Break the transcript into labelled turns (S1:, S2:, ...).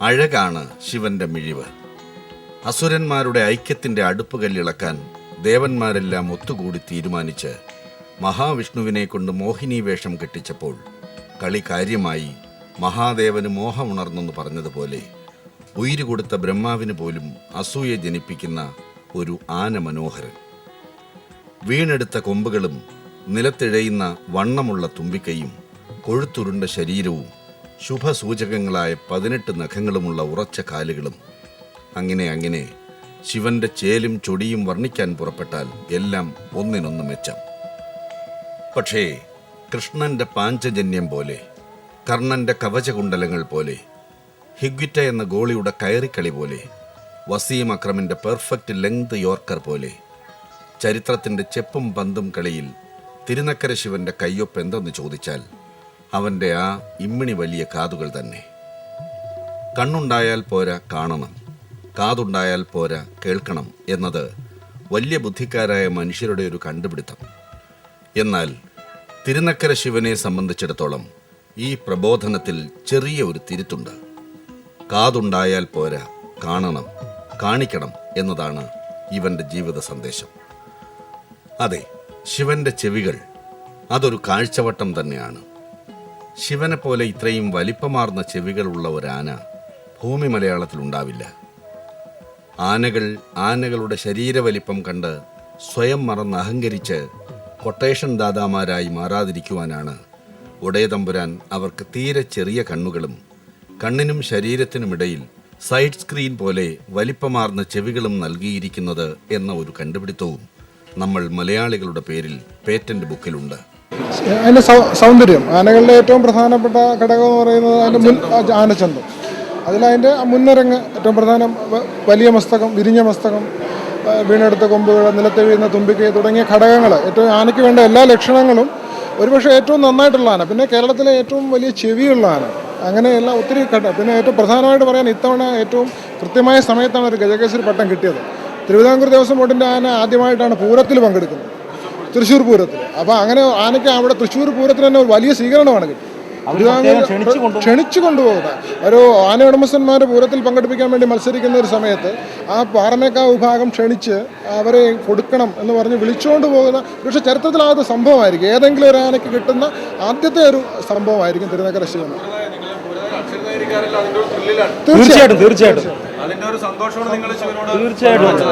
S1: അഴകാണ് ശിവന്റെ മിഴിവ്. അസുരന്മാരുടെ ഐക്യത്തിന്റെ അടുപ്പുകല്ലിളക്കാൻ ദേവന്മാരെല്ലാം ഒത്തുകൂടി തീരുമാനിച്ച് മഹാവിഷ്ണുവിനെ കൊണ്ട് മോഹിനി വേഷം കെട്ടിച്ചപ്പോൾ കളി കാര്യമായി മഹാദേവന് മോഹമുണർന്നെന്ന് പറഞ്ഞതുപോലെ ഉയിര് കൊടുത്ത ബ്രഹ്മാവിന് പോലും അസൂയ ജനിപ്പിക്കുന്ന ഒരു ആന മനോഹരൻ. വീണെടുത്ത കൊമ്പുകളും നിലത്തിഴയുന്ന വണ്ണമുള്ള തുമ്പിക്കൈയും കൊഴുത്തുരുണ്ട ശരീരവും ശുഭസൂചകങ്ങളായ പതിനെട്ട് നഖങ്ങളുമുള്ള ഉറച്ച കാലുകളും അങ്ങനെ അങ്ങനെ ശിവന്റെ ചേലും ചൊടിയും വർണിക്കാൻ പുറപ്പെട്ടാൽ എല്ലാം ഒന്നിനൊന്ന് മെച്ചം. പക്ഷേ കൃഷ്ണന്റെ പാഞ്ചജന്യം പോലെ കർണന്റെ കവചകുണ്ടലങ്ങൾ പോലെ ഹിഗ്വിറ്റ എന്ന ഗോളിയുടെ കയറിക്കളി പോലെ വസീം അക്രമിന്റെ പെർഫെക്റ്റ് ലെങ്ത് യോർക്കർ പോലെ ചരിത്രത്തിന്റെ ചെപ്പും പന്തും കളിയിൽ തിരുനക്കര ശിവന്റെ കയ്യൊപ്പ് എന്തെന്ന് ചോദിച്ചാൽ അവന്റെ ആ ഇമ്മിണി വലിയ കാതുകൾ തന്നെ. കണ്ണുണ്ടായാൽ പോരാ കാണണം കാതുണ്ടായാൽ പോരാ കേൾക്കണം എന്നത് വലിയ ബുദ്ധിക്കാരായ മനുഷ്യരുടെ ഒരു കണ്ടുപിടുത്തം. എന്നാൽ തിരുനക്കര ശിവനെ സംബന്ധിച്ചിടത്തോളം ഈ പ്രബോധനത്തിൽ ചെറിയ ഒരു തിരുത്തുണ്ട്. കാതുണ്ടായാൽ പോരാ കാണണം കാണിക്കണം എന്നതാണ് ഇവന്റെ ജീവിത സന്ദേശം. അതെ ശിവന്റെ ചെവികൾ അതൊരു കാഴ്ചവട്ടം തന്നെയാണ്. ശിവനെ പോലെ ഇത്രയും വലിപ്പമാർന്ന ചെവികളുള്ള ആന ഭൂമി മലയാളത്തിൽ ഉണ്ടാവില്ല. ആനകൾ ആനകളുടെ ശരീരവലിപ്പം കണ്ട് സ്വയം മറന്ന് അഹങ്കരിച്ച് കൊട്ടേഷൻ ദാതാമാരായി മാറാതിരിക്കുവാനാണ് ഉടയതമ്പുരാൻ അവർക്ക് തീരെ ചെറിയ കണ്ണുകളും കണ്ണിനും ശരീരത്തിനുമിടയിൽ സൈഡ് സ്ക്രീൻ പോലെ വലിപ്പമാർന്ന ചെവികളും നൽകിയിരിക്കുന്നത് എന്ന ഒരു കണ്ടുപിടുത്തവും നമ്മൾ മലയാളികളുടെ പേരിൽ പേറ്റന്റ് ബുക്കിലുണ്ട്.
S2: അതിന്റെ സൗന്ദര്യം. ആനകളുടെ ഏറ്റവും പ്രധാനപ്പെട്ട ഘടകം എന്ന് പറയുന്നത് അതിന്റെ മുൻ ആനച്ചന്തം. അതിലതിന്റെ മുന്നരങ്ങ് ഏറ്റവും പ്രധാനം വലിയ മസ്തകം വിരിഞ്ഞ മസ്തകം വീണെടുത്ത കൊമ്പുകൾ നിലത്ത് വീഴുന്ന തുമ്പിക്കൈ തുടങ്ങിയ ഘടകങ്ങൾ. ഏറ്റവും ആനയ്ക്ക് വേണ്ട എല്ലാ ലക്ഷണങ്ങളും ഒരുപക്ഷെ ഏറ്റവും നന്നായിട്ടുള്ള ആന. പിന്നെ കേരളത്തിലെ ഏറ്റവും വലിയ ചെവിയുള്ള ആന. അങ്ങനെയെല്ലാം ഒത്തിരി ഘട്ടം പിന്നെ ഏറ്റവും പ്രധാനമായിട്ട് പറയാൻ ഇത്തവണ ഏറ്റവും കൃത്യമായ സമയത്താണ് ഒരു ഗജകേശ്വരി പട്ടം കിട്ടിയത്. തിരുവിതാംകൂർ ദേവസ്വം ബോർഡിന്റെ ആന ആദ്യമായിട്ടാണ് പൂരത്തിൽ പങ്കെടുക്കുന്നത്. തൃശ്ശൂർ പൂരത്തിൽ അപ്പോൾ അങ്ങനെ ആനയ്ക്ക് അവിടെ തൃശ്ശൂർ പൂരത്തിന് തന്നെ ഒരു വലിയ സ്വീകരണമാണ്. കിട്ടിയത് തിരുവിതാംകൂർ ക്ഷണിച്ചു കൊണ്ടുപോകുക ഒരു ആന ഉടമസ്ഥന്മാർ പൂരത്തിൽ പങ്കെടുപ്പിക്കാൻ വേണ്ടി മത്സരിക്കുന്ന ഒരു സമയത്ത് ആ പാറമേക്കാവ് വിഭാഗം ക്ഷണിച്ച് അവരെ കൊടുക്കണം എന്ന് പറഞ്ഞ് വിളിച്ചുകൊണ്ട് പോകുന്ന പക്ഷേ ചരിത്രത്തിലാദ്യ സംഭവമായിരിക്കും. ഏതെങ്കിലും ഒരു ആനയ്ക്ക് കിട്ടുന്ന ആദ്യത്തെ ഒരു സംഭവമായിരിക്കും തിരുനക്കര ശിവൻ.
S3: തീർച്ചയായിട്ടും തീർച്ചയായിട്ടും.
S4: അതിന്റെ ഒരു സന്തോഷമാണ് നിങ്ങൾ ശിവനോട്
S3: തീർച്ചയായിട്ടും.